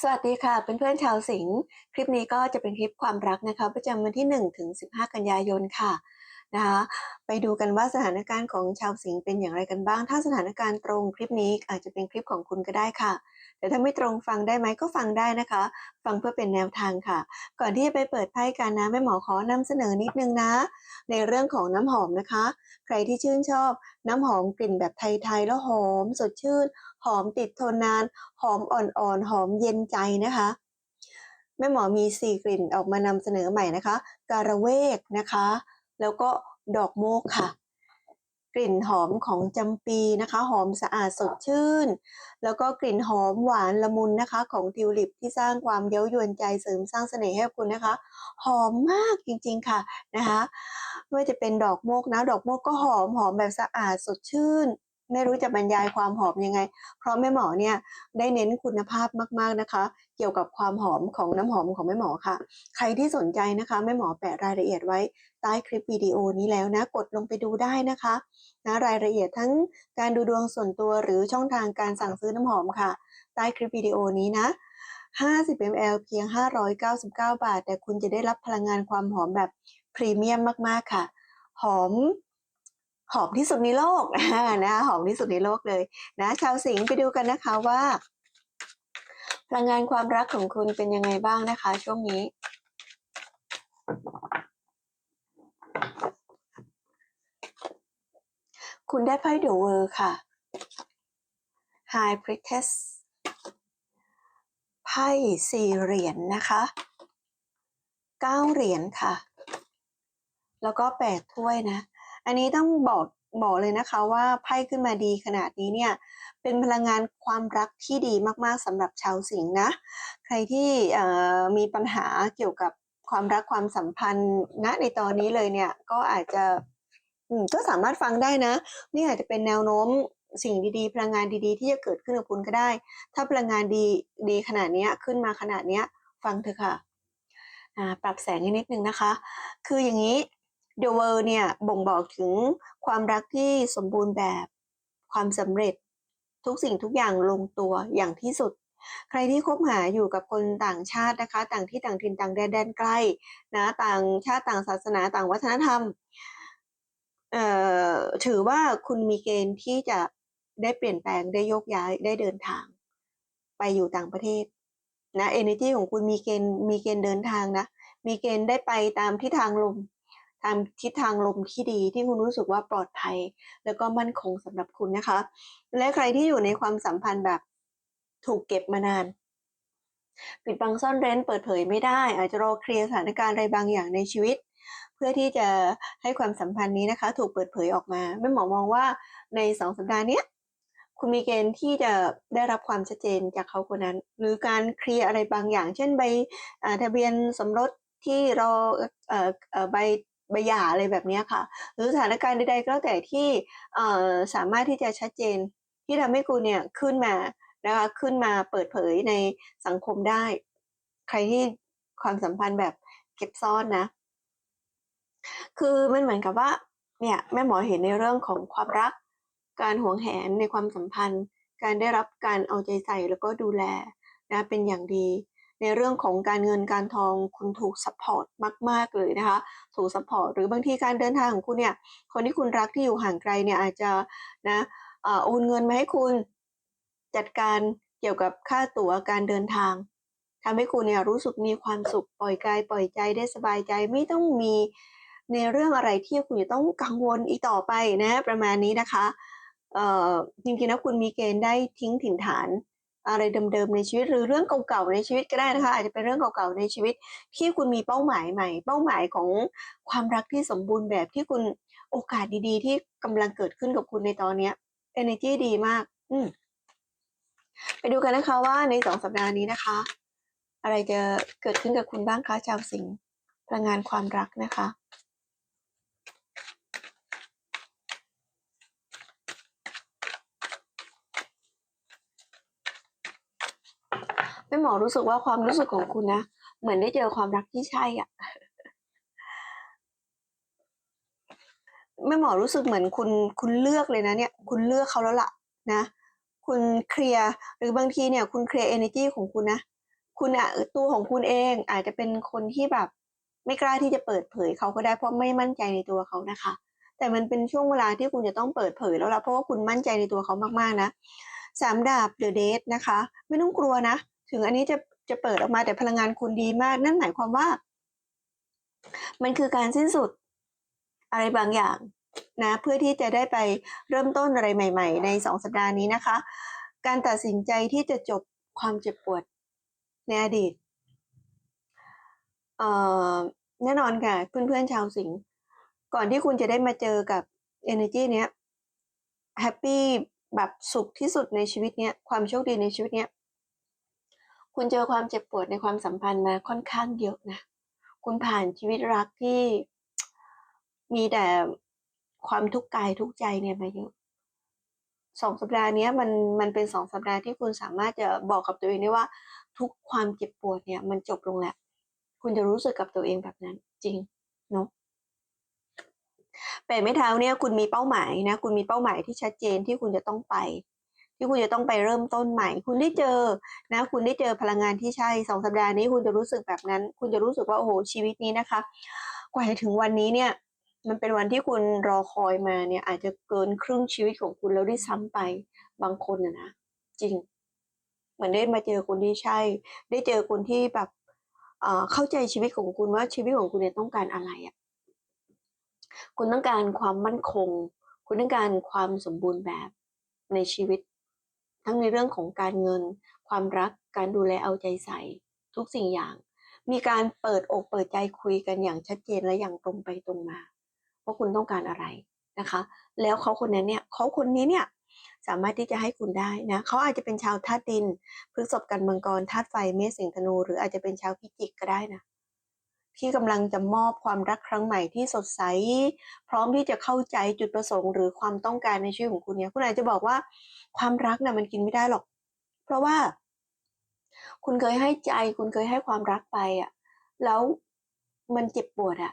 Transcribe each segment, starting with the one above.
สวัสดีค่ะเพื่อนๆชาวสิงห์คลิปนี้ก็จะเป็นคลิปความรักนะคะ ประจำวันที่ 1 ถึง 15 กันยายนค่ะ นะคะไปดูกันว่าสถานการณ์ของชาวสิงห์เป็นอย่างไรกันบ้าง ถ้าสถานการณ์ตรงคลิปนี้อาจจะเป็นคลิปของคุณก็ได้ค่ะ แต่ถ้าไม่ตรงฟังได้ไหมก็ฟังได้นะคะ ฟังเพื่อเป็นแนวทางค่ะ ก่อนที่จะไปเปิดไพ่กันนะแม่หมอขอนำเสนอนิดนึงนะ ในเรื่องของน้ำหอมนะคะ ใครที่ชื่นชอบน้ำหอมกลิ่นแบบไทยๆแล้วหอม สดชื่น หอมติดทนนาน หอมอ่อนๆหอมเย็นใจนะคะแม่หมอมีสี่กลิ่นออกมานำเสนอใหม่นะคะ การะเวกนะคะ แล้วก็ดอกโมกค่ะ กลิ่นหอมของจำปีนะคะ หอมสะอาดสดชื่น แล้วก็กลิ่นหอมหวานละมุนนะคะ ของทิวลิปที่สร้างความเย้ายวนใจเสริมสร้างเสน่ห์ให้คุณนะคะ หอมมากจริงๆค่ะนะคะไม่ว่าจะเป็นดอกโมกนะ ดอกโมกก็หอมหอมแบบสะอาดสดชื่นไม่รู้จะบรรยายความหอมยังไง เพราะแม่หมอเนี่ยได้เน้นคุณภาพมากๆนะคะ เกี่ยวกับความหอมของน้ำหอมของแม่หมอค่ะ ใครที่สนใจนะคะแม่หมอแปะรายละเอียดไว้ ใต้คลิปวิดีโอนี้แล้วนะ กดลงไปดูได้นะคะนะรายละเอียดทั้งการดูดวงส่วนตัวหรือช่องทางการสั่งซื้อน้ำหอมค่ะ ใต้คลิปวิดีโอนี้นะ 50 ml เพียง 599 บาท แต่คุณจะได้รับพลังงานความหอมแบบพรีเมียมมาก ๆ ค่ะ หอมหอมที่สุดในโลกนะหอมที่สุดในโลกเลยนะชาวสิงห์ไปดูกันนะคะว่า พลังงานความรักของคุณเป็นยังไงบ้างนะคะ ช่วงนี้ คุณได้ไพ่เดอะเวอร์ค่ะ High Priestess ไพ่สี่เหรียญนะคะเก้าเหรียญค่ะ แล้วก็แปดถ้วยนะ อันนี้ต้องบอกบอกเลยนะคะว่าไพ่ขึ้นมาดีขนาดนี้เนี่ย เป็นพลังงานความรักที่ดีมากๆสำหรับชาวสิงห์นะ ใครที่มีปัญหาเกี่ยวกับ ความรักความสัมพันธ์ณในตอนนี้เลยเนี่ย ก็อาจจะก็สามารถฟังได้นะ นี่อาจจะเป็นแนวโน้มสิ่งดีๆ พลังงานดีๆ ที่จะเกิดขึ้นกับคุณก็ได้ ถ้าพลังงานดีดีขนาดนี้ขึ้นมาขนาดนี้ฟังเถอะค่ะอ่าปรับแสงนิดนึงนะคะ คืออย่างนี้ The World เนี่ยบ่งบอกถึงความรักที่สมบูรณ์แบบความสำเร็จทุกสิ่งทุกอย่างลงตัวอย่างที่สุด ใครที่คบหาอยู่กับคนต่างชาตินะคะ ต่างที่ต่างถิ่นต่างแดนแดนไกลนะต่างชาติต่างศาสนาต่างวัฒนธรรมเอ่อถือว่าคุณมีเกณฑ์ที่จะได้เปลี่ยนแปลงได้ยกย้ายได้เดินทาง ไปอยู่ต่างประเทศนะ energy ของคุณมีเกณฑ์มีเกณฑ์เดินทางนะ มีเกณฑ์ได้ไปตามทิศทางลม ตามทิศทางลมที่ดีที่คุณรู้สึกว่าปลอดภัย แล้วก็มั่นคงสำหรับคุณนะคะ และใครที่อยู่ในความสัมพันธ์แบบ ถูกเก็บมานาน ปิดบังซ่อนเร้นเปิดเผยไม่ได้ อาจจะรอเคลียร์สถานการณ์อะไรบางอย่างในชีวิต เพื่อที่จะให้ความสัมพันธ์นี้นะคะ ถูกเปิดเผยออกมาแม่หมอมองว่าในสองสัปดาห์นี้คุณมีเกณฑ์ที่จะได้รับความชัดเจนจากเขาคนนั้น หรือการเคลียร์อะไรบางอย่าง เช่นใบทะเบียนสมรสที่รอเอ่อเอ่อใบใบหย่าอะไรแบบนี้ค่ะ หรือสถานการณ์ใดๆก็แล้วแต่ที่สามารถที่จะชัดเจนที่ทำให้คุณเนี่ยขึ้นมา นะคะขึ้นมาเปิดเผยในสังคมได้ ใครที่ความสัมพันธ์แบบเก็บซ่อนนะ คือมันเหมือนกับว่าเนี่ยแม่หมอเห็นในเรื่องของความรัก การหวงแหนในความสัมพันธ์ การได้รับการเอาใจใส่แล้วก็ดูแลนะเป็นอย่างดี ในเรื่องของการเงินการทองคุณถูกซัพพอร์ตมาก ๆ เลยนะคะถูกซัพพอร์ตหรือบางทีการเดินทางของคุณเนี่ยคนที่คุณรักที่อยู่ห่างไกลเนี่ยอาจจะนะเอ่อโอนเงินมาให้คุณ จัดการเกี่ยวกับค่าตั๋วการเดินทางทำให้คุณเนี่ยรู้สึกมีความสุขปล่อยกายปล่อยใจได้สบายใจไม่ต้องมีในเรื่องอะไรที่คุณจะต้องกังวลอีกต่อไปนะประมาณนี้นะคะเอ่อจริงๆแล้วคุณมีเกณฑ์ได้ทิ้งถิ่นฐานอะไรเดิมๆในชีวิตหรือเรื่องเก่าๆในชีวิตก็ได้นะคะ อาจจะเป็นเรื่องเก่าๆในชีวิต ที่คุณมีเป้าหมายใหม่ เป้าหมายของความรักที่สมบูรณ์แบบที่คุณโอกาสดีๆ ที่กำลังเกิดขึ้นกับคุณในตอนเนี้ย energy ดีมาก อืม ไปดูกันนะคะว่าในสองสัปดาห์นี้นะคะ อะไรจะเกิดขึ้นกับคุณบ้างคะชาวสิงห์พลังงานความรักนะคะแม่หมอรู้สึกว่าความรู้สึกของคุณนะ เหมือนได้เจอความรักที่ใช่อะแม่หมอรู้สึกเหมือนคุณคุณเลือกเลยนะเนี่ย คุณเลือกเขาแล้วล่ะนะ คุณเคลียร์หรือบางทีเนี่ยคุณเคลียร์ energy ของคุณนะคุณอะตัวของคุณเองอาจจะเป็นคนที่แบบ ไม่กล้าที่จะเปิดเผยเขาก็ได้เพราะไม่มั่นใจในตัวเขานะคะ แต่มันเป็นช่วงเวลาที่คุณจะต้องเปิดเผยแล้วละเพราะว่าคุณมั่นใจในตัวเขามากๆนะสามดาบเดอะเดทนะคะ ไม่ต้องกลัวนะ ถึงอันนี้จะจะเปิดออกมาแต่พลังงานคุณดีมาก นั่นหมายความว่า มันคือการสิ้นสุด อะไรบางอย่าง นะเพื่อที่จะได้ไปเริ่มต้นอะไรใหม่ ๆ ในสองสัปดาห์นี้นะคะ การตัดสินใจที่จะจบความเจ็บปวดในอดีตแน่นอนค่ะเพื่อนๆชาวสิงห์ก่อนที่คุณจะได้มาเจอกับ energy เนี้ยแฮปปี้แบบสุขที่สุดในชีวิตเนี้ยความโชคดีในชีวิตเนี้ยคุณเจอความเจ็บปวดในความสัมพันธ์มาค่อนข้างเยอะนะ คุณผ่านชีวิตรักที่มีแต่ ความทุกข์กายทุกใจเนี่ยมาเยอะสองสัปดาห์นี้มันมันเป็นสองสัปดาห์ที่คุณสามารถจะบอกกับตัวเองได้ว่า ทุกความเจ็บปวดเนี่ย มันจบลงแล้วคุณจะรู้สึกกับตัวเองแบบนั้นจริงเนาะแปดไม้เท้าเนี่ยคุณมีเป้าหมายนะ คุณมีเป้าหมายที่ชัดเจนที่คุณจะต้องไป ที่คุณจะต้องไปเริ่มต้นใหม่ คุณได้เจอนะ คุณได้เจอพลังงานที่ใช่สองสัปดาห์นี้คุณจะรู้สึกแบบนั้น คุณจะรู้สึกว่าโอ้โหชีวิตนี้นะคะ กว่าจะถึงวันนี้เนี่ย มันเป็นวันที่คุณรอคอยมาเนี่ย อาจจะเกินครึ่งชีวิตของคุณแล้วด้วยซ้ำไปบางคนนะนะจริง เหมือนได้มาเจอคนที่ใช่ ได้เจอคนที่แบบเข้าใจชีวิตของคุณว่าชีวิตของคุณเนี่ยต้องการอะไรอะ่ะคุณต้องการความมั่นคง คุณต้องการความสมบูรณ์แบบในชีวิต ทั้งในเรื่องของการเงิน ความรักการดูแลเอาใจใส่ ทุกสิ่งอย่าง มีการเปิดอกเปิดใจคุยกันอย่างชัดเจนและอย่างตรงไปตรงมา ว่าคุณต้องการอะไรนะคะ แล้วเขาคนนั้นเนี่ยเขาคนนี้เนี่ยสามารถที่จะให้คุณได้นะเขาอาจจะเป็นชาวธาตุดินพฤษภกันมังกรธาตุไฟเมษสิงธนู หรืออาจจะเป็นชาวพิจิกก็ได้นะที่กำลังจะมอบความรักครั้งใหม่ที่สดใส พร้อมที่จะเข้าใจจุดประสงค์ หรือความต้องการในชีวิตของคุณเนี่ยคุณอาจจะบอกว่าความรักนะ่ะมันกินไม่ได้หรอก เพราะว่า คุณเคยให้ใจ คุณเคยให้ความรักไปอะ่ะ แล้วมันเจ็บปวดอะ่ะ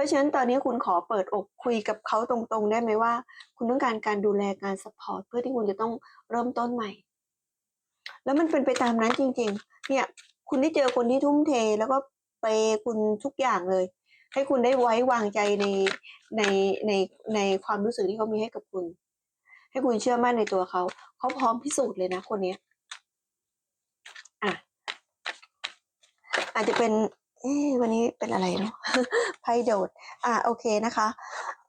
ราะฉะนั้นตอนนี้คุณขอเปิดอกคุยกับเขาตรงๆ ได้ไหมว่า คุณต้องการการดูแลการสปอร์ตเพื่อที่คุณจะต้องเริ่มต้นใหม่ แล้วมันเป็นไปตามนั้นจริง ๆ เนี่ย คุณได้เจอคนที่ทุ่มเทแล้วก็ไปคุณทุกอย่างเลย ให้คุณได้ไว้วางใจในในในในความรู้สึกที่เขามีให้กับคุณ ให้คุณเชื่อมั่นในตัวเขาเขาพร้อมพิสูจน์เลยนะคนนี้อะอาจจะเป็น เอ๊วันนี้เป็นอะไรเนาะไพ่โดด อ่าโอเคนะคะ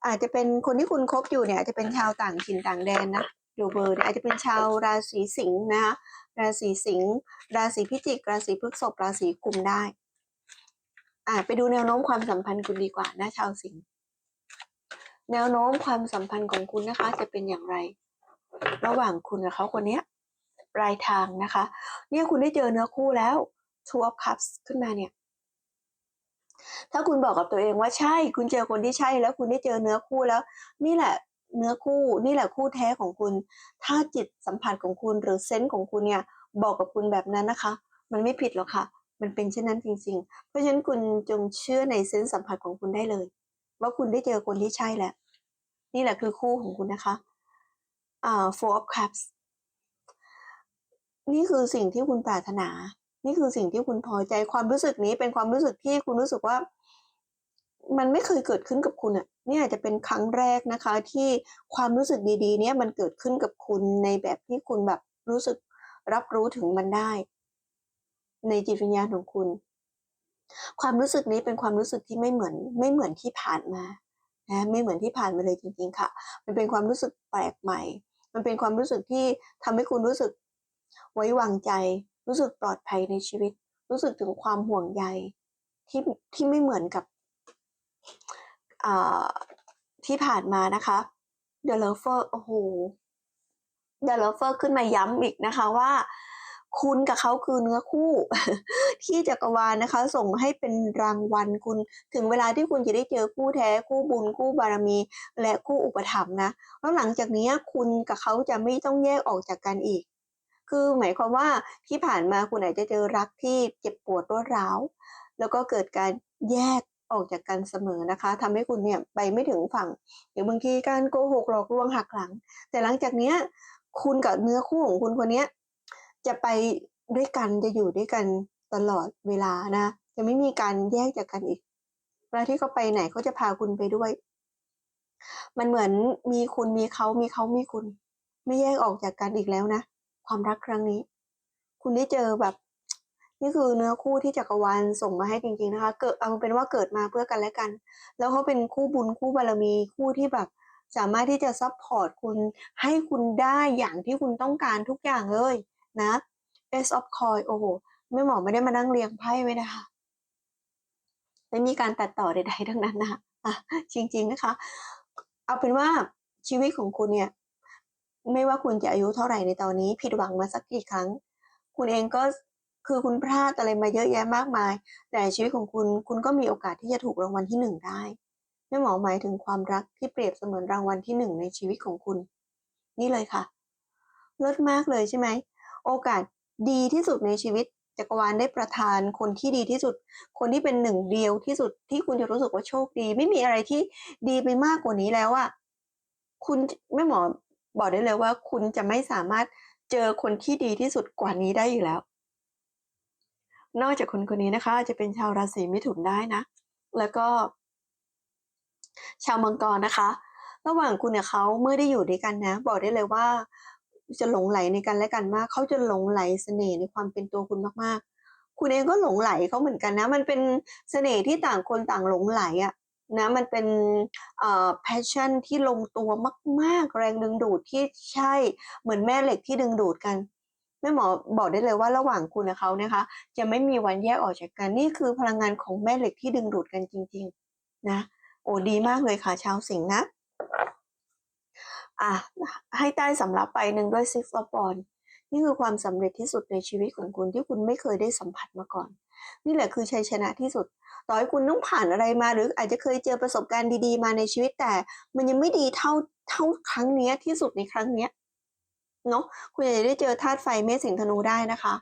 อาจจะเป็นคนที่คุณคบอยู่เนี่ยอาจจะเป็นชาวต่างถิ่นต่างแดนนะดูเบอร์อาจจะเป็นชาวราศีสิงห์นะคะราศีสิงห์ราศีพิจิก ราศีพฤษภราศีกุมได้ อ่าไปดูแนวโน้มความสัมพันธ์คุณดีกว่านะชาวสิงห์แนวโน้มความสัมพันธ์ของคุณนะคะ จะเป็นอย่างไร ระหว่างคุณกับเขาคนนี้ปลายทางนะคะ เนี่ยคุณได้เจอเนื้อคู่แล้ว Two of Cups ขึ้นมาเนี่ย ถ้าคุณบอกกับตัวเองว่าใช่ คุณเจอคนที่ใช่ แล้วคุณได้เจอเนื้อคู่แล้ว นี่แหละเนื้อคู่นี่แหละคู่แท้ของคุณ ถ้าจิตสัมผัสของคุณหรือเซนส์ของคุณเนี่ยบอกกับคุณแบบนั้นนะคะ มันไม่ผิดหรอกค่ะ มันเป็นเช่นนั้นจริง ๆ เพราะฉะนั้นคุณจงเชื่อในเซนส์สัมผัสของคุณได้เลย ว่าคุณได้เจอคนที่ใช่แล้วนี่แหละคือคู่ของคุณนะคะอ่า four of cups นี่คือสิ่งที่คุณปรารถนา นี่คือสิ่งที่คุณพอใจความรู้สึกนี้เป็นความรู้สึกที่คุณรู้สึกว่า มันไม่เคยเกิดขึ้นกับคุณอะนี่อาจจะเป็นครั้งแรกนะคะ ที่ความรู้สึกดีๆ เนี้ยมันเกิดขึ้นกับคุณในแบบที่คุณแบบรู้สึกรับรู้ถึงมันได้ ในจิตวิญญาณของคุณ ความรู้สึกนี้เป็นความรู้สึกที่ไม่เหมือน ไม่เหมือนที่ผ่านมานะไม่เหมือนที่ผ่านมาเลยจริง ๆ ค่ะ มันเป็นความรู้สึกแปลกใหม่ มันเป็นความรู้สึกที่ทำให้คุณรู้สึกไว้วางใจ รู้สึกปลอดภัยในชีวิต รู้สึกถึงความห่วงใยที่ที่ไม่เหมือนกับที่ผ่านมานะคะ The Lover โอ้โห The Lover ขึ้นมาย้ำอีกนะคะว่า คุณกับเขาคือเนื้อคู่ ที่จักรวาลนะคะ ส่งให้เป็นรางวัลคุณ ถึงเวลาที่คุณจะได้เจอคู่แท้คู่บุญคู่บารมี และคู่อุปถัมภ์นะ แล้วหลังจากนี้คุณกับเขาจะไม่ต้องแยกออกจากกันอีก คือหมายความว่าที่ผ่านมาคุณอาจจะเจอรักที่เจ็บปวดรวดร้าว แล้วก็เกิดการแยกออกจากกันเสมอนะคะทำให้คุณเนี่ยไปไม่ถึงฝั่งหรือบางทีการโกหกหลอกลวงหักหลัง แต่หลังจากเนี้ยคุณกับเนื้อคู่ของคุณคนนี้จะไปด้วยกันจะอยู่ด้วยกันตลอดเวลานะ จะไม่มีการแยกจากกันอีกเวลาที่เขาไปไหนเขาจะพาคุณไปด้วย มันเหมือนมีคุณมีเขามีเขามีคุณ ไม่แยกออกจากกันอีกแล้วนะ ความรักครั้งนี้ คุณได้เจอแบบ นี่คือเนื้อคู่ที่จักรวาลส่งมาให้จริงๆนะคะ เกิดเอาเป็นว่าเกิดมาเพื่อกันและกัน แล้วเขาเป็นคู่บุญคู่บารมีคู่ที่แบบ สามารถที่จะซัพพอร์ตคุณให้คุณได้อย่างที่คุณต้องการทุกอย่างเลยนะ Ace of Coin โอ้โหแม่หมอไม่ได้มานั่งเรียงไพ่ไว้นะคะไม่มีการตัดต่อใดๆทั้งนั้นนะคะอะจริง ๆนะคะ เอาเป็นว่าชีวิตของคุณเนี่ย ไม่ว่าคุณจะอายุเท่าไหร่ในตอนนี้ ผิดหวังมาสักกี่ครั้ง คุณเองก็คือคุณพลาดอะไรมาเยอะแยะมากมาย แต่ชีวิตของคุณคุณก็มีโอกาสที่จะถูกรางวัลที่หนึ่งได้แม่หมอหมายถึงความรักที่เปรียบเสมือนรางวัลที่หนึ่งในชีวิตของคุณ นี่เลยค่ะเลิศมากเลยใช่ไหมโอกาสดีที่สุดในชีวิตจักรวาลได้ประทานคนที่ดีที่สุด คนที่เป็นหนึ่งเดียวที่สุดที่คุณจะรู้สึกว่าโชคดี ไม่มีอะไรที่ดีไปมากกว่านี้แล้วอะคุณแม่หมอ บอกได้เลยว่าคุณจะไม่สามารถเจอคนที่ดีที่สุดกว่านี้ได้อยู่แล้ว นอกจากคนคนนี้นะคะอาจจะเป็นชาวราศีมิถุนได้นะ แล้วก็ ชาวมังกรนะคะ ระหว่างคุณกับเขาเมื่อได้อยู่ด้วยกันนะ บอกได้เลยว่า จะหลงไหลในกันและกันมากเขาจะหลงไหลเสน่ห์ในความเป็นตัวคุณมากๆ คุณเองก็หลงไหลเขาเหมือนกันนะ มันเป็นเสน่ห์ที่ต่างคนต่างหลงไหลอะ นะมันเป็นเอ่อ passion ที่ลงตัวมาก ๆ แรงดึงดูดที่ใช่เหมือนแม่เหล็กที่ดึงดูดกันแม่หมอบอกได้เลยว่าระหว่างคุณกับเขานะคะ จะไม่มีวันแยกออกจากกันนี่คือพลังงานของแม่เหล็กที่ดึงดูดกันจริง ๆ นะ โอ้ดีมากเลยค่ะชาวสิงห์นะอะให้ใต้สำรับไปหนึ่งด้วย Six of Wands นี่คือความสำเร็จที่สุดในชีวิตของคุณที่คุณไม่เคยได้สัมผัสมาก่อน นี่แหละคือชัยชนะที่สุด ต่อให้คุณต้องผ่านอะไรมาหรืออาจจะเคยเจอประสบการณ์ดีๆ มาในชีวิตแต่ มันยังไม่ดีเท่าเท่าครั้งนี้ที่สุดในครั้งเนี้ยเนาะคุณอาจจะได้เจอธาตุไฟเมษสิงธนูได้นะคะ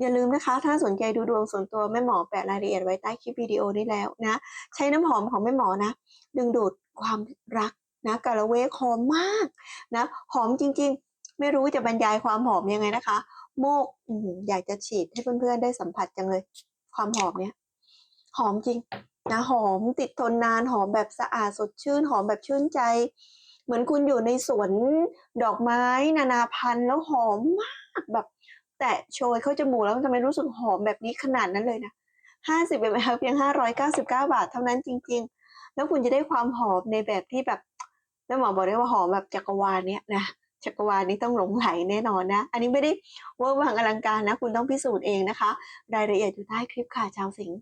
อย่าลืมนะคะ ถ้าสนใจดูดวงส่วนตัวแม่หมอแปะรายละเอียดไว้ใต้คลิปวิดีโอนี้แล้วนะ ใช้น้ำหอมของแม่หมอนะ ดึงดูดความรักนะกาละเวกหอมมากนะหอมจริงๆ ไม่รู้จะบรรยายความหอมยังไงนะคะ โมกอยากจะฉีดให้เพื่อนๆได้สัมผัสจังเลย ความหอมเนี้ยหอมจริงนะหอมติดทนนานหอมแบบสะอาดสดชื่น หอมแบบชื่นใจ เหมือนคุณอยู่ในสวนดอกไม้นานาพันธุ์แล้วหอมมากแบบ แตะโชยเข้าจมูกแล้วทำไมรู้สึกหอมแบบนี้ขนาดนั้นเลยนะห้าสิบเเพียงห้าร้อยเก้าสิบเก้าบาทเท่านั้นจริง ๆ แล้วคุณจะได้ความหอมในแบบที่แบบแม่หมอบอกได้ว่าหอมแบบจักรวาลเนี้ยนะ จักรวาลนี้ต้องหลงไหลแน่นอนนะ อันนี้ไม่ได้เวอร์วังอลังการนะ คุณต้องพิสูจน์เองนะคะ รายละเอียดอยู่ใต้คลิปค่ะชาวสิงห์